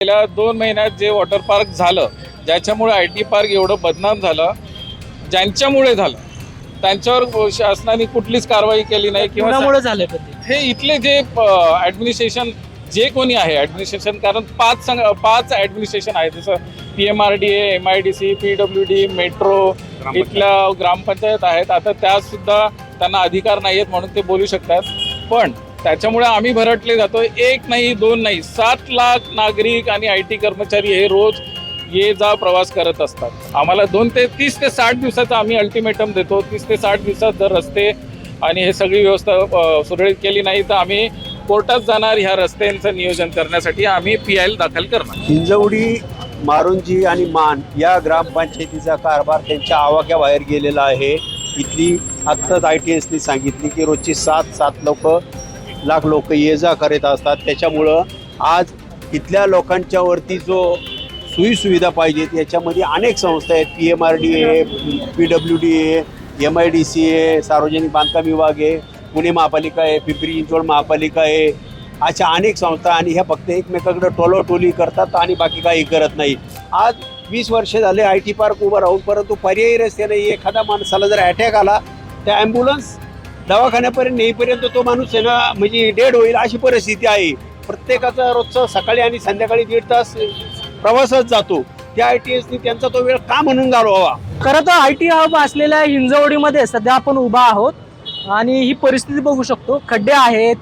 गेल्या दोन महिन्यात जे वॉटर पार्क झालं ज्याच्यामुळे आय टी पार्क एवढं बदनाम झालं ज्यांच्यामुळे झालं त्यांच्यावर शासनाने कुठलीच कारवाई केली नाही किंवा हे इथले जे ऍडमिनिस्ट्रेशन जे कोणी आहे ऍडमिनिस्ट्रेशन कारण पाच संघ पाच ऍडमिनिस्ट्रेशन आहे जसं P M R D A M I D C P W D metro इथल्या ग्रामपंचायत आहेत. आता त्या सुद्धा त्यांना अधिकार नाही आहेत म्हणून ते बोलू शकतात. पण त्याच्यामुळे आम्ही भरटले जातो एक नाही दोन नाही. सात लाख नागरिक आणि आय टी कर्मचारी हे रोज ये जा प्रवास करत असतात. आम्हाला दोन ते तीस ते साठ दिवसाचा आम्ही अल्टिमेटम देतो. तीस ते साठ दिवसात जर रस्ते आणि हे सगळी व्यवस्था सुरळीत केली नाही तर आम्ही कोर्टात जाणार ह्या रस्त्यांचं नियोजन करण्यासाठी आम्ही पी आय दाखल करणार. हिंजवडी मारुंजी आणि मान या ग्रामपंचायतीचा कारभार त्यांच्या आवाक्याबाहेर गेलेला आहे. इथली आत्ताच आय टी एसनी सांगितली की रोजची सात सात लोक लाख लोक ये जा करत असतात. त्याच्यामुळं आज इथल्या लोकांच्यावरती जो सोयीसुविधा पाहिजेत याच्यामध्ये अनेक संस्था आहेत. P M R D A P W D A M I D C A सार्वजनिक बांधकाम विभाग आहे पुणे महापालिका आहे पिंपरी चिंचवड महापालिका आहे. अशा अनेक संस्था आणि ह्या फक्त एकमेकाकडे टोलोटोली करतात आणि बाकी काही करत नाही. आज वीस वर्ष झाले आय टी पार्क उभं राहून परंतु पर्यायी रस्ते नाही एखाद्या माणसाला जर अटॅक आला तर ॲम्ब्युलन्स दवाखान्यापर्यंत नेईपर्यंत तो माणूस आहे ना म्हणजे डेड होईल अशी परिस्थिती आहे. प्रत्येकाचा रोजचं सकाळी आणि संध्याकाळी दीड तास प्रवासच जातो. त्या आय टी एसनी त्यांचा तो वेळ का म्हणून घालवावा? खरं तर आय टी हब असलेल्या हिंजवडीमध्ये सध्या आपण उभा आहोत आणि ही परिस्थिती बघू शकतो. खड्डे आहेत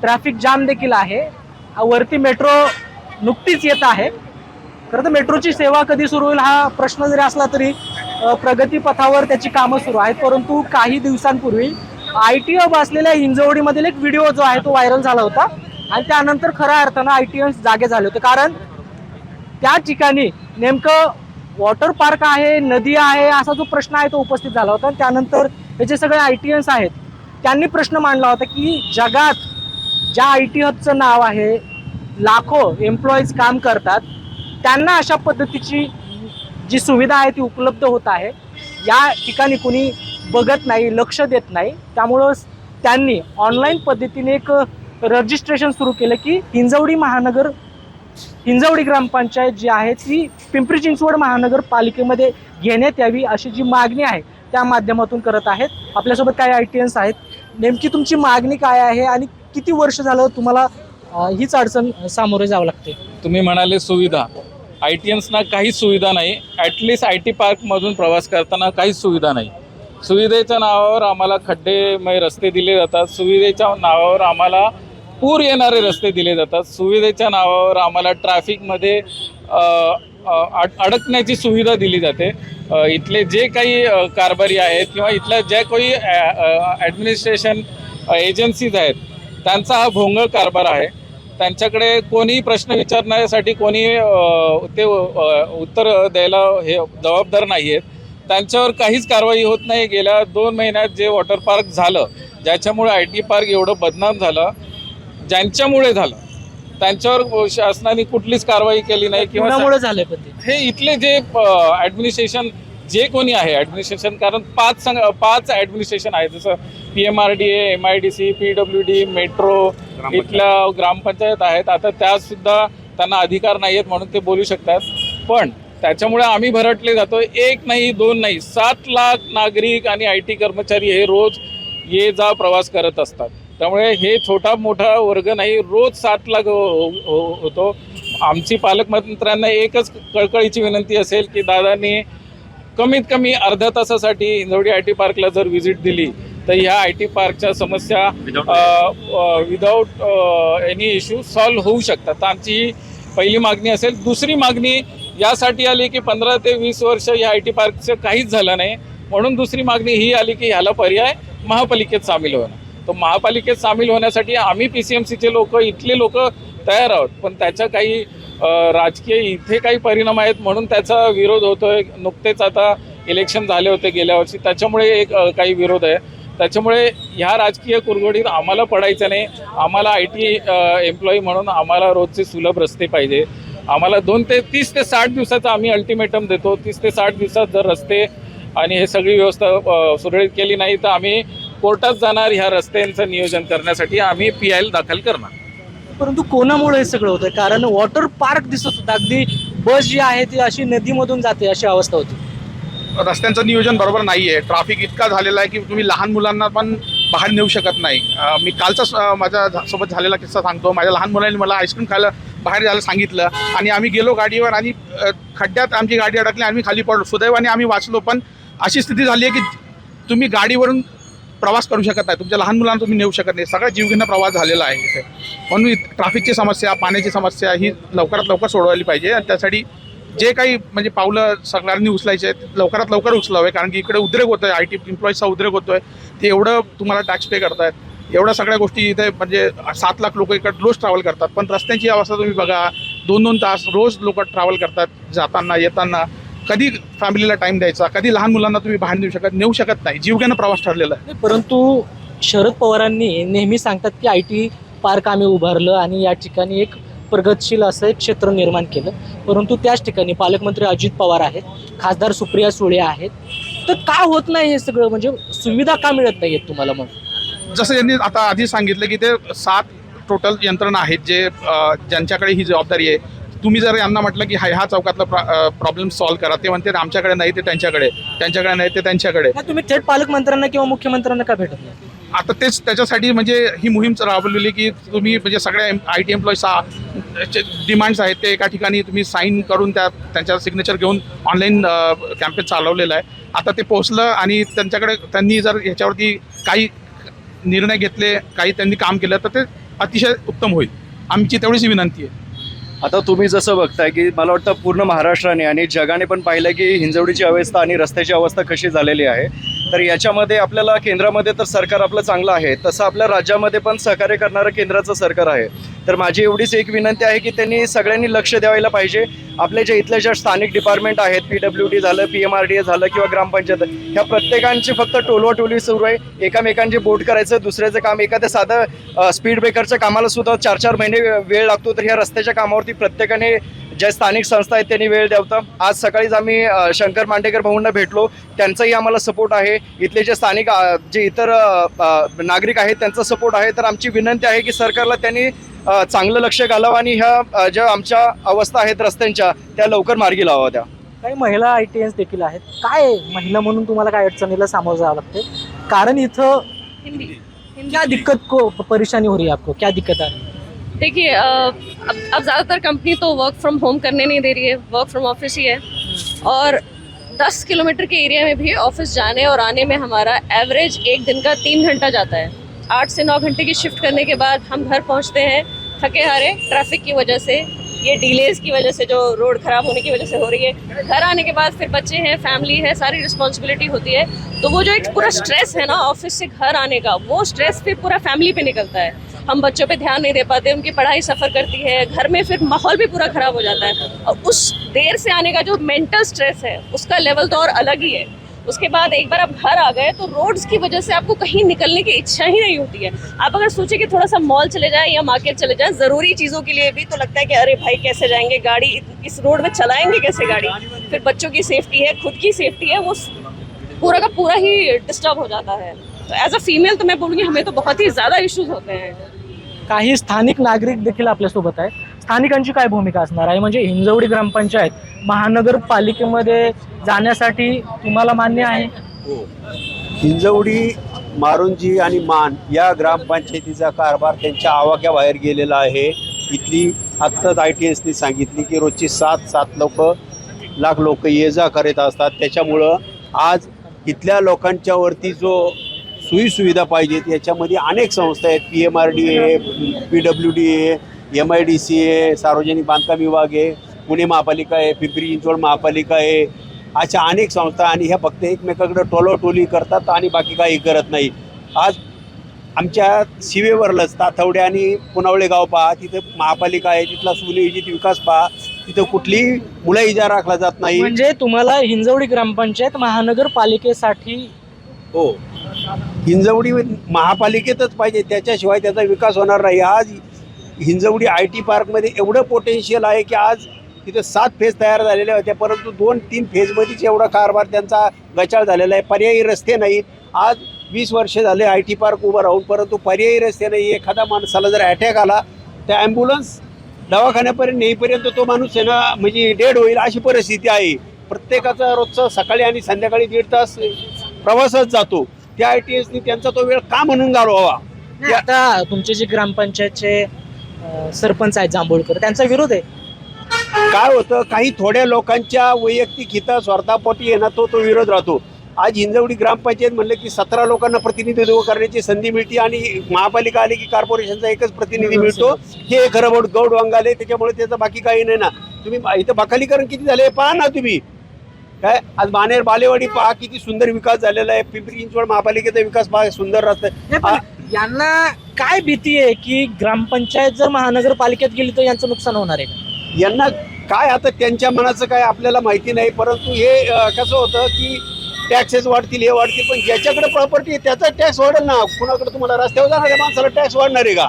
ट्रॅफिक जाम देखील आहे. वरती मेट्रो नुकतीच येत आहे. खरं तर मेट्रोची सेवा कधी सुरू होईल हा प्रश्न जरी असला तरी प्रगतीपथावर त्याची कामं सुरू आहेत परंतु काही दिवसांपूर्वी आय टी हब असलेल्या हिंजवडीमधील एक व्हिडिओ जो आहे तो व्हायरल झाला होता. आणि त्यानंतर खऱ्या अर्थानं आय टी जागे झाले होते. कारण त्या ठिकाणी नेमकं वॉटर पार्क आहे नदी आहे असा जो प्रश्न आहे तो उपस्थित झाला होता. आणि त्यानंतर हे जे सगळे आय टी एन्स आहेत त्यांनी प्रश्न मांडला होता की जगात ज्या आय टी हबचं नाव आहे लाखो एम्प्लॉईज काम करतात त्यांना अशा पद्धतीची जी सुविधा आहे ती उपलब्ध होत आहे. या ठिकाणी कुणी बघत नाही लक्ष देत नाही. त्यामुळं त्यांनी ऑनलाईन पद्धतीने एक रजिस्ट्रेशन सुरू केलं की हिंजवडी महानगर हिंजवडी ग्रामपंचायत जी आहे ती पिंपरी चिंचवड महानगरपालिकेमध्ये घेण्यात यावी अशी जी मागणी आहे त्या माध्यमातून करत आहेत. आपल्यासोबत काही आय टी एन्स आहेत. नेमकी तुमची मागणी काय आहे आणि किती वर्ष झालं तुम्हाला हीच अडचण सामोरे जावं लागते? तुम्ही म्हणाले सुविधा. आय टी एन्सना काहीच सुविधा नाही. ॲटलिस्ट आय टी पार्कमधून प्रवास करताना काहीच सुविधा नाही. सुविधेच्या नावावर आम्हाला खड्डेमय रस्ते दिले जातात. सुविधेच्या नावावर आम्हाला पूर येणारे रस्ते दिले जातात. सुविधेच्या नावावर आम्हाला ट्रॅफिकमध्ये अड- अडकण्याची सुविधा दिली जाते. इथले जे काही कारभारी आहेत किंवा इथल्या ज्या काही ॲडमिनिस्ट्रेशन एजन्सीज आहेत त्यांचा हा भोंगळ कारभार आहे. त्यांच्याकडे कोणीही प्रश्न विचारण्यासाठी कोणी ते उत्तर द्यायला हे जबाबदार नाही आहेत त्यांच्यावर काहीच कारवाई होत नाही. गेल्या दोन महिन्यात जे वॉटर पार्क झालं ज्याच्यामुळे आय टी पार्क एवढं बदनाम झालं ज्यांच्यामुळे झालं त्यांच्यावर शासनाने कुठलीच कारवाई केली नाही किंवा हे इथले जे ऍडमिनिस्ट्रेशन जे कोणी आहे ऍडमिनिस्ट्रेशन कारण पाच संघ पाच ऍडमिनिस्ट्रेशन आहे जसं P M R D A M I D C P W D metro इथल्या ग्रामपंचायत आहेत. आता त्या सुद्धा त्यांना अधिकार नाही आहेत म्हणून ते बोलू शकतात. पण त्याच्यामुळे आम्ही भरटले जातो एक नाही दोन नाही सात लाख नागरिक आणि आय टी कर्मचारी हे रोज ये जा प्रवास करत असतात. त्यामुळे हे छोटा मोठा वर्ग नाही रोज सात लाख हो- हो- होतो. आमची पालकमंत्र्यांना एकच कळकळीची विनंती असेल की दादांनी कमीत कमी अर्ध्या तासासाठी इंजवडी आय टी पार्कला जर व्हिजिट दिली तर ह्या आय टी पार्कच्या समस्या विदाऊट एनी इश्यू सॉल्व्ह होऊ शकतात. आमची ही पहिली मागणी असेल. दुसरी मागणी यासाठी आली की पंधरा ते वीस वर्ष या आय टी पार्कचं काहीच झालं नाही. म्हणून दुसरी मागणी ही आली की ह्याला पर्याय महापालिकेत सामील होणं. तर महापालिकेत सामील होण्यासाठी आम्ही पी सी एम सीचे लोक इथले लोक तयार आहोत. पण त्याच्या काही राजकीय इथे काही परिणाम आहेत म्हणून त्याचा विरोध होतोय. नुकतेच आता इलेक्शन झाले होते गेल्या वर्षी. त्याच्यामुळे एक काही विरोध आहे. त्याच्यामुळे ह्या राजकीय कुरघोडीत आम्हाला पडायचं नाही. आम्हाला आय टी एम्प्लॉई म्हणून आम्हाला रोजचे सुलभ रस्ते पाहिजे. आम्हाला दोन ते तीस ते साठ दिवसाचा आम्ही अल्टिमेटम देतो. तीस ते साठ दिवसात जर रस्ते आणि हे सगळी व्यवस्था सुरळीत केली नाही तर आम्ही कोर्टात जाणार ह्या रस्त्यांचं नियोजन करण्यासाठी आम्ही पी आय दाखल करणार. परंतु कोणामुळे हे सगळं होतं कारण वॉटर पार्क दिसत होतं. अगदी बस जी आहे ती अशी नदीमधून जाते अशी अवस्था होती. रस्त्यांचं नियोजन बरोबर नाही आहे ट्रॅफिक इतका झालेला आहे की तुम्ही लहान मुलांना पण बाहेर नेऊ शकत नाही. मी कालचाच अं, माझ्या झा- सोबत झालेला किस्सा सांगतो. माझ्या लहान मुलांनी मला आईस्क्रीम खायला बाहेर जायला सांगितलं आणि आम्ही गेलो गाडीवर आणि खड्ड्यात आमची गाडी अडकली आम्ही खाली पडलो. सुदैवाने आम्ही वाचलो पण अशी स्थिती झाली आहे की तुम्ही गाडीवरून प्रवास करू शकत नाही. तुमच्या लहान मुलांना तुम्ही नेऊ शकत नाही. सगळा जीवघेणा प्रवास झालेला आहे इथे. म्हणून ट्रॅफिकची समस्या पाण्याची समस्या ही लवकरात लवकर सोडवली पाहिजे. आणि त्यासाठी जे काही म्हणजे पावलं सगळ्यांनी उचलायचे आहेत लवकरात लवकर उचलावे. कारण की इकडे उद्रेक होतोय आय टी एम्प्लॉईजचा उद्रेक होतोय. ते एवढं तुम्हाला टॅक्स पे करतायत. एवढ्या सगळ्या गोष्टी इथे म्हणजे सात लाख लोक इकडे रोज ट्रॅव्हल करतात. पण रस्त्यांची अवस्था तुम्ही बघा दोन दोन तास रोज लोक ट्रॅव्हल करतात जाताना येताना. कधी फॅमिलीला टाईम द्यायचा कधी लहान मुलांना तुम्ही बाहेर नेऊ शकत नेऊ शकत नाही. जीवघेणा प्रवास ठरलेला आहे. परंतु शरद पवारांनी नेहमी सांगतात की आय टी पार्क आम्ही उभारलं आणि या ठिकाणी एक प्रगतशील असं एक क्षेत्र निर्माण केलं. परंतु त्याच ठिकाणी पालकमंत्री अजित पवार आहेत खासदार सुप्रिया सुळे आहेत. तर का होत नाही हे सगळं? म्हणजे सुविधा का मिळत नाही आहेत तुम्हाला मग? जसं यांनी आता आधी सांगितलं की ते सात टोटल यंत्रणा आहेत जे ज्यांच्याकडे ही जबाबदारी आहे. तुम्ही जर यांना म्हटलं की हा ह्या चौकातला प्रॉब्लेम सॉल्व्ह करा ते म्हणते आमच्याकडे नाही ते त्यांच्याकडे. त्यांच्याकडे नाही ते त्यांच्याकडे. तुम्ही थेट पालकमंत्र्यांना किंवा मुख्यमंत्र्यांना का भेटत नाही? आता तेच त्याच्यासाठी म्हणजे ही मोहीम राबवलेली की तुम्ही म्हणजे सगळ्या आय टी एम्प्लॉईजचा डिमांड्स आहेत ते एका ठिकाणी तुम्ही साईन करून त्या त्यांच्या सिग्नेचर घेऊन ऑनलाईन कॅम्पेन चालवलेलं आहे. आता ते पोचलं आणि त्यांच्याकडे त्यांनी जर ह्याच्यावरती काही निर्णय घेतले काही त्यांनी काम केलं तर ते अतिशय उत्तम होईल. आमची तेवढीच विनंती आहे. आता तुम्ही जसं बघताय की मला वाटतं पूर्ण महाराष्ट्राने आणि जगाने पण पाहिलं की हिंजवडीची अवस्था आणि रस्त्याची अवस्था कशी झालेली आहे. तर याच्यामध्ये आपल्याला केंद्रामध्ये तर सरकार आपलं चांगलं आहे. तसं आपल्या राज्यामध्ये पण सहकार्य करणारं केंद्राचं सरकार आहे. तर माझी एवढीच एक विनंती आहे की त्यांनी सगळ्यांनी लक्ष द्यायला पाहिजे. आपल्या ज्या इथल्या ज्या स्थानिक डिपार्टमेंट आहेत पी डब्ल्यू डी झालं P M R D A झालं किंवा ग्रामपंचायत ह्या प्रत्येकांची फक्त टोलवाटोली सुरू आहे. एकामेकांचे बोट करायचं दुसऱ्याचं काम एखाद्या साधं स्पीड ब्रेकरच्या कामाला सुद्धा चार चार महिने वेळ लागतो. तर ह्या रस्त्याच्या कामावरती प्रत्येकाने ज्या स्थानिक संस्था आहेत त्यांनी वेळ द्यावता. आज सकाळीच आम्ही शंकर मांडेकर भाऊंना भेटलो. त्यांचाही आम्हाला सपोर्ट आहे. इथले जे स्थानिक जे इतर नागरिक आहेत त्यांचा सपोर्ट आहे. तर आमची विनंती आहे की सरकारला त्यांनी चांगलं लक्ष घालावं आणि ह्या ज्या आमच्या अवस्था आहेत रस्त्यांच्या त्या लवकर मार्गी लावाव्या त्या. काही महिला आय टी एस देखील आहेत. काय महिला म्हणून तुम्हाला काय अडचणीला सामोरं जावं लागते कारण इथं क्या दिक्कत को परेशानी हो रही है आपको? क्या दिक्कत आ रही है? देखिए अब अब ज़्यादातर कंपनी तो वर्क फ्रॉम होम करने नहीं दे रही है वर्क फ्रॉम ऑफ़िस ही है। और 10 किलोमीटर के एरिया में भी ऑफ़िस जाने और आने में हमारा एवरेज एक दिन का तीन घंटा जाता है। आठ से नौ घंटे की शिफ्ट करने के बाद हम घर पहुँचते हैं, थके हारे ट्रैफ़िक की वजह से, ये डिलेज की वजह से जो रोड खराब होने की वजह से हो रही है। घर आने के बाद फिर बच्चे हैं फैमिली है, सारी रिस्पॉन्सिबिलिटी होती है। तो वो जो एक पूरा स्ट्रेस है ना ऑफ़िस से घर आने का, वो स्ट्रेस फिर पूरा फैमिली पे निकलता है। हम बच्चों पे ध्यान नहीं दे पाते, उनकी पढ़ाई सफ़र करती है, घर में फिर माहौल भी पूरा ख़राब हो जाता है। और उस देर से आने का जो मेंटल स्ट्रेस है, उसका लेवल तो और अलग ही है। उसके बाद एक बार आप घर आ गए तो रोड्स की वजह से आपको कहीं निकलने की इच्छा ही नहीं होती है। आप अगर सोचे कि थोड़ा सा मॉल चले जाएँ या मार्केट चले जाएँ, ज़रूरी चीज़ों के लिए भी तो लगता है कि अरे भाई, कैसे जाएँगे गाड़ी इस रोड में चलाएँगे कैसे गाड़ी? फिर बच्चों की सेफ्टी है, खुद की सेफ्टी है, वो पूरा का पूरा ही डिस्टर्ब हो जाता है। तो एज अ फीमेल तो मैं बोलूँगी, हमें तो बहुत ही ज़्यादा इश्यूज़ होते हैं। काही स्थानिक नागरिक देखील आपल्यासोबत आहे स्थानिकांची काय भूमिका असणार आहे? म्हणजे हिंजवडी ग्रामपंचायत महानगरपालिकेमध्ये जाण्यासाठी तुम्हाला मान्य आहे? हो. हिंजवडी मारुंजी आणि मान या ग्रामपंचायतीचा कारभार त्यांच्या आवाक्याबाहेर गेलेला आहे. इथली आत्ताच आय टी एसनी सांगितली की रोजची सात सात लोक लाख लोक ये जा करत असतात. त्याच्यामुळं आज इथल्या लोकांच्यावरती जो सोयीसुविधा पाहिजेत. याच्यामध्ये अनेक संस्था आहेत. P M R D A P W D A M I D C A सार्वजनिक बांधकाम विभाग आहे पुणे महापालिका आहे पिंपरी चिंचवड महापालिका आहे. अशा अनेक संस्था आणि ह्या फक्त एकमेकाकडे टोलोटोली करतात आणि बाकी काही करत नाही. आज आमच्या शिवेवरलंच ताथवडे आणि पुनावळे गाव पहा तिथं महापालिका आहे तिथला सुनियोजित विकास पहा तिथं कुठलीही मुला इजा राखला जात नाही. म्हणजे तुम्हाला हिंजवडी ग्रामपंचायत महानगरपालिकेसाठी हो. हिंजवडी महापालिकेतच पाहिजे त्याच्याशिवाय त्याचा विकास होणार नाही. आज हिंजवडी आय टी पार्कमध्ये एवढं पोटेन्शियल आहे की आज तिथे सात फेज तयार झालेल्या होत्या परंतु दोन तीन फेजमध्येच एवढा कारभार त्यांचा गचाळ झालेला आहे. पर्यायी रस्ते नाहीत. आज वीस वर्ष झाले आय टी पार्क उभं राहून परंतु पर्यायी रस्ते नाही एखादा माणसाला जर अटॅक आला तर ॲम्ब्युलन्स दवाखान्यापर्यंत नेईपर्यंत तो माणूस आहे ना म्हणजे डेड होईल अशी परिस्थिती आहे. प्रत्येकाचा रोजचा सकाळी आणि संध्याकाळी दीड तास प्रवासच जातो. त्या आय टी एसनी त्यांचा तो वेळ का म्हणून घालवावा नाही, आता तुमचे जे ग्रामपंचायतचे अं, सरपंच आहेत जांभूळकर त्यांचा विरोध आहे. काय होतं काही थोड्या लोकांच्या वैयक्तिक हिता स्वार्थापोटी ना तो तो विरोध राहतो. आज हिंजवडी ग्रामपंचायत म्हणलं की सतरा लोकांना प्रतिनिधित्व करण्याची संधी मिळते आणि महापालिका आली की कॉर्पोरेशनचा एकच प्रतिनिधी मिळतो. हे खरं बोट गौड वांगाले त्याच्यामुळे त्याचं बाकी काही नाही ना. तुम्ही इथं बखालीकरण किती झाले पहा ना तुम्ही. काय? आज मानेर बालेवाडी पहा किती सुंदर विकास झालेला आहे. पिंपरी चिंचवड महापालिकेचा विकास पहा सुंदर रस्ता यांना काय भीती आहे की ग्रामपंचायत जर महानगरपालिकेत गेली तर यांचं नुकसान होणार आहे? यांना काय आता त्यांच्या मनाचं काय आपल्याला माहिती नाही परंतु हे कसं होतं की टॅक्सेस वाढतील हे वाढतील पण ज्याच्याकडे प्रॉपर्टी आहे त्याचा टॅक्स वाढेल ना. कुणाकडे तुम्हाला रस्त्यावर जाणाऱ्या माणसाला टॅक्स वाढणार आहे का?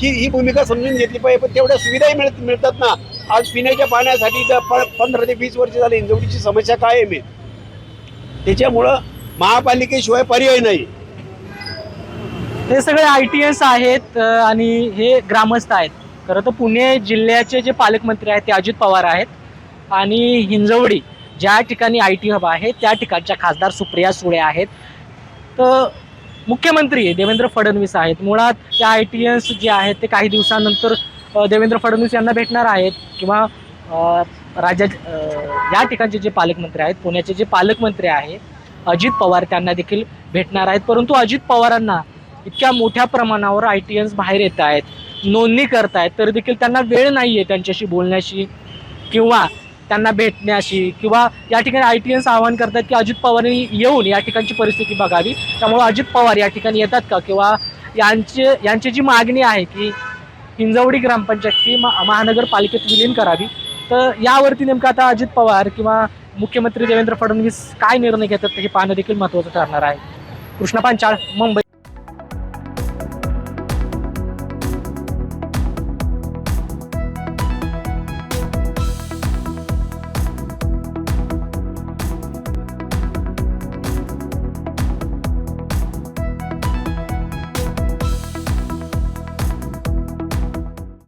ही ही भूमिका समजून घेतली पाहिजे पण तेवढ्या सुविधाही मिळत मिळतात ना. आज पिण्याच्या पाण्यासाठी तर पंधरा ते वीस वर्ष झाली इंजवडीची समस्या काय आहे. त्याच्यामुळं महापालिकेशिवाय पर्याय नाही. हे सगळे आय टी एस आहेत आणि हे ग्रामस्थ आहेत. खरं तर पुणे जिल्ह्याचे जे पालकमंत्री आहेत ते अजित पवार आहेत. आणि हिंजवडी ज्या ठिकाणी आय टी हब आहे त्या ठिकाणच्या खासदार सुप्रिया सुळे आहेत. तर मुख्यमंत्री देवेंद्र फडणवीस आहेत. मुळात त्या आय टी एस जे आहेत ते काही दिवसानंतर देवेंद्र फडणवीस यांना भेटणार आहेत किंवा राज्या या ठिकाणचे जे पालकमंत्री आहेत पुण्याचे जे पालकमंत्री आहेत अजित पवार त्यांना देखील भेटणार आहेत. परंतु अजित पवारांना इतक्या मोठ्या प्रमाणावर आय टी एन्स बाहेर येत आहेत नोंदणी करतायत तर देखील त्यांना वेळ नाही आहे त्यांच्याशी बोलण्याशी किंवा त्यांना भेटण्याशी किंवा या ठिकाणी आय टी एन्स आवाहन करतात की अजित पवारांनी येऊन या ठिकाणची परिस्थिती बघावी. त्यामुळे अजित पवार या ठिकाणी येतात का? किंवा यांचे यांची जी मागणी आहे की हिंजवडी ग्रामपंचायती महानगरपालिकेत विलीन करावी. तर यावरती नेमकं आता अजित पवार किंवा मुख्यमंत्री देवेंद्र फडणवीस काय निर्णय घेतात हे पाहणं देखील महत्त्वाचं ठरणार आहे. कृष्णा पांचाळ मुंबई.